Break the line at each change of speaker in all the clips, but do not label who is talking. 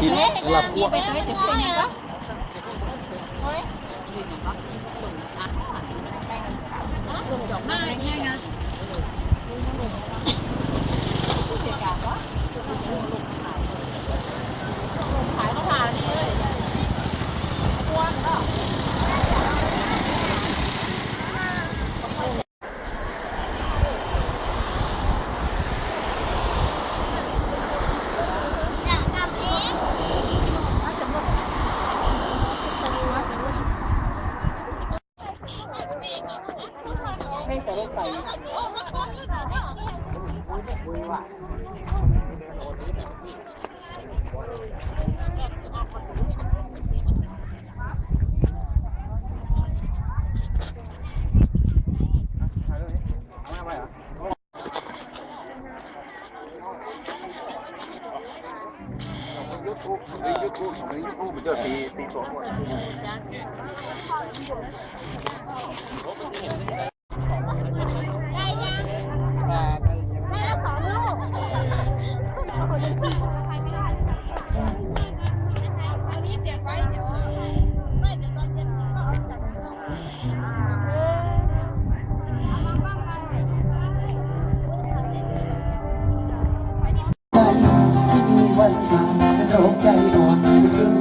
กินหลับพวก
ไปเลยจะซื้อยังก็เฮ้ย
ลงดอกไม้ง่ายนะ
เสียการวะ
ขายก็ผ่านนี่เลยกว้างก็
อยากทำเองมาจะหมดมาจะหมด
ไม่แต่ได้า
ม
จะโรคใจอ่อนจึง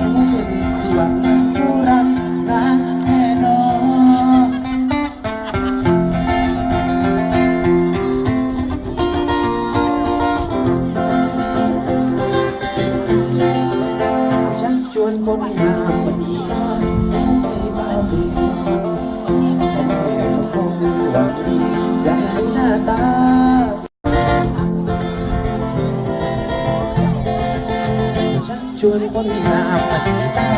ฉันเป็นส่วนผู้รักรักแน่นอนฉันชวนคนหา ชวนคนงามมาที่ตา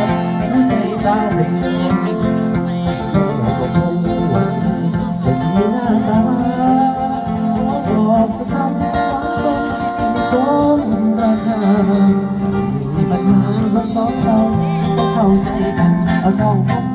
หัวใจบ้าเบี่ยก็คงหวังจะมีหน้าตาขอบอกสักคำว่าคงสมราคามีปัญหามาสองเราต้องเข้าใจกันเอาทอ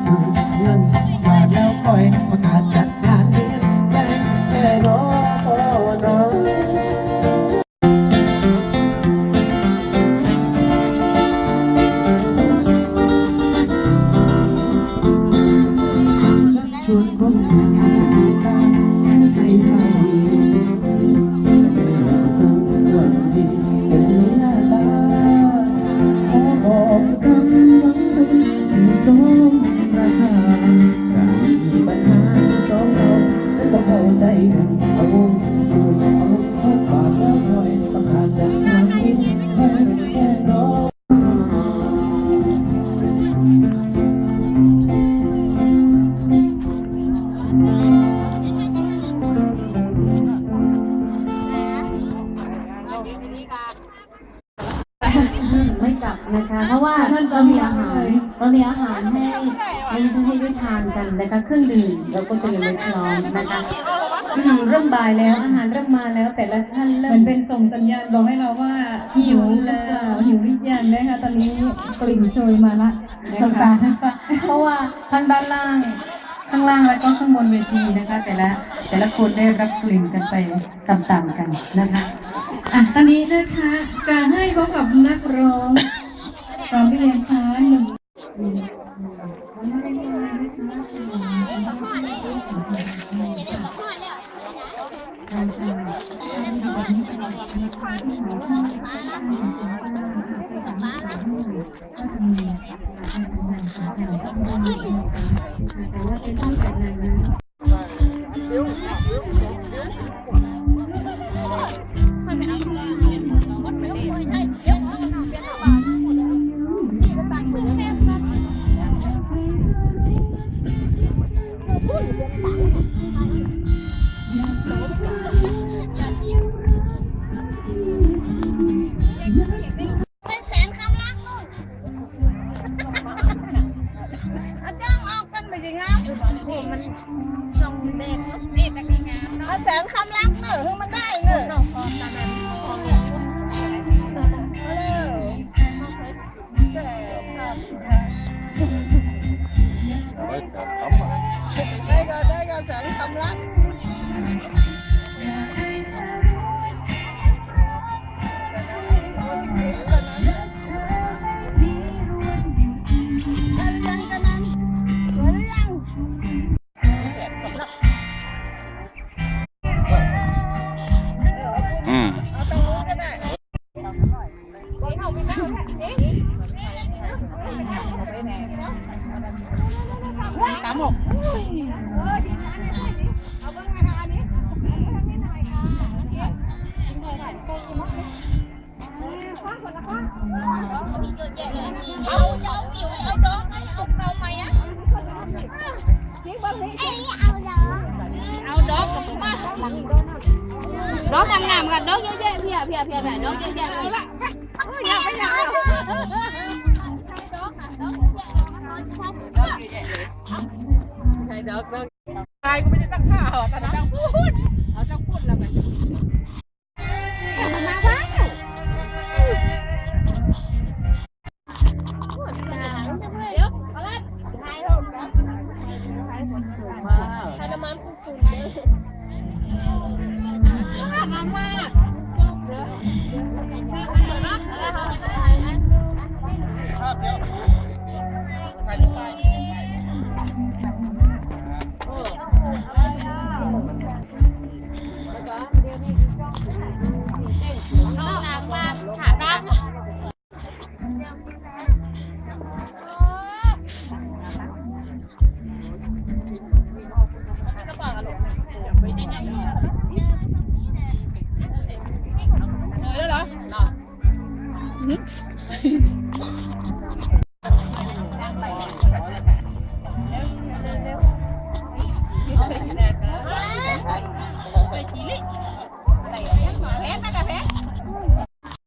สมราคาการ นะ
คะ เพราะว่าเรามีอาหารเรามีอาหารให้ให้ให้ได้ทานกันนะคะเครื่องดื่มเราก็เตรียมไว้พร้อมนะคะอืมเริ่มบ่ายแล้วอาหารเริ่มมาแล้ว แต่ละท่าน
เห
เริ่
มือ
ม
นเป็นส่งสัญญาณบอกให้เราว่าหิวแล้วหิวหรือยังนะคะตอนนี้กลิ่นโชยมาละสงสารนะคะเพราะว่าทั้งด้านล่างข้างล่างแล้วก็ข้างบนเวทีนะคะ แต่ละแต่ละคนได้รับกลิ่นกันไปตามๆกันนะคะอะตอนนี้นะคะจะให้พบกับนักร้อง พร้อมที่เรียนค้าหนึ่ง
แสนคำรักเนอะถึงมันได้เนอะแสนคำรัก ความรัก กงามๆกันดอกเยอะแยะเพียเพียเพียแบบดอกเยอะแยะเอาละอยากไปอยากดอกดอกดอกเยอะแยะเลย
ใช่ดี๋ยวเดี๋ยวตายก็ไม่ได้ตั้งท่าหรอกนะพูดเอาเจ้าพูดแล้วกัน
มาบ้างเดี๋ยวเอาละถ่ายรูปนะถ่ายน้ำมันสูงเลย